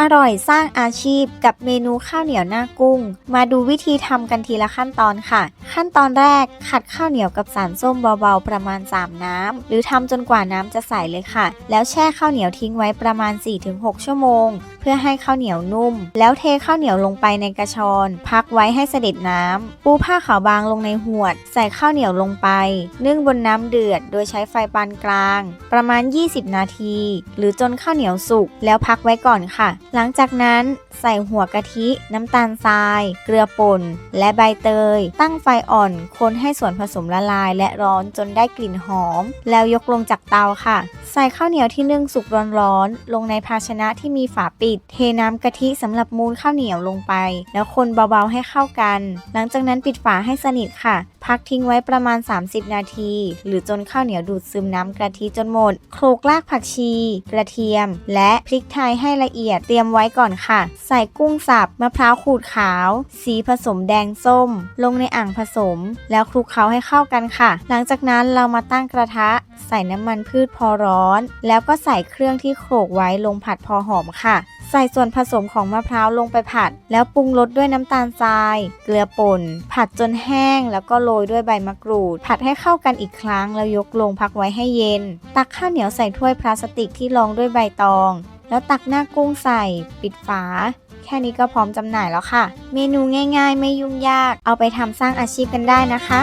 อร่อยสร้างอาชีพกับเมนูข้าวเหนียวหน้ากุ้ง มาดูวิธีทำกันทีละขั้นตอนค่ะ ขั้นตอนแรกขัดข้าวเหนียวกับสารส้มเบาๆประมาณ 3 น้ำ หรือทำจนกว่าน้ำจะใสเลยค่ะ แล้วแช่ข้าวเหนียวทิ้งไว้ประมาณ 4-6 ชั่วโมง เพื่อให้ข้าวเหนียวนุ่ม แล้วเทข้าวเหนียวลงไปในกระชอน พักไว้ให้เสด็จน้ำ ปูผ้าขาวบางลงในหวด ใส่ข้าวเหนียวลงไป นึ่งบนน้ำเดือด โดยใช้ไฟปานกลาง ประมาณ 20 นาที หรือจนข้าวเหนียวสุกแล้วพักไว้ก่อนค่ะหลังจากนั้น ใส่หัวกะทิ น้ำตาลทราย เกลือป่น และใบเตย ตั้งไฟอ่อน คนให้ส่วนผสมละลาย และร้อนจนได้กลิ่นหอม แล้วยกลงจากเตาค่ะ ใส่ข้าวเหนียวที่นึ่งสุกร้อนๆ ลงในภาชนะที่มีฝาปิด เทน้ำกะทิสำหรับมูนข้าวเหนียวลงไป แล้วคนเบาๆให้เข้ากัน หลังจากนั้นปิดฝาให้สนิทค่ะ พักทิ้งไว้ประมาณ 30 นาที หรือจนข้าวเหนียวดูดซึมน้ำกะทิจนหมดโขลกรากผักชี กระเทียม และพริกไทยให้ละเอียด เตรียมไว้ก่อนค่ะใส่กุ้งสับมะพร้าวขูดขาว สีผสมแดงส้ม ลงในอ่างผสม แล้วคลุกเคล้าให้เข้ากันค่ะ หลังจากนั้นเรามาตั้งกระทะ ใส่น้ำมันพืชพอร้อน แล้วก็ใส่เครื่องที่โขลกไว้ลงผัดพอหอมค่ะใส่ส่วนผสมของมะพร้าวลงไปผัด แล้วปรุงรสด้วยน้ำตาลทราย เกลือป่น ผัดจนแห้ง แล้วก็โรยด้วยใบมะกรูด ผัดให้เข้ากันอีกครั้ง แล้วยกลงพักไว้ให้เย็น ตักข้าวเหนียวใส่ถ้วยพลาสติกที่รองด้วยใบตอง แล้วตักหน้ากุ้งใส่ ปิดฝา แค่นี้ก็พร้อมจำหน่ายแล้วค่ะ เมนูง่ายๆ ไม่ยุ่งยาก เอาไปทำสร้างอาชีพกันได้นะคะ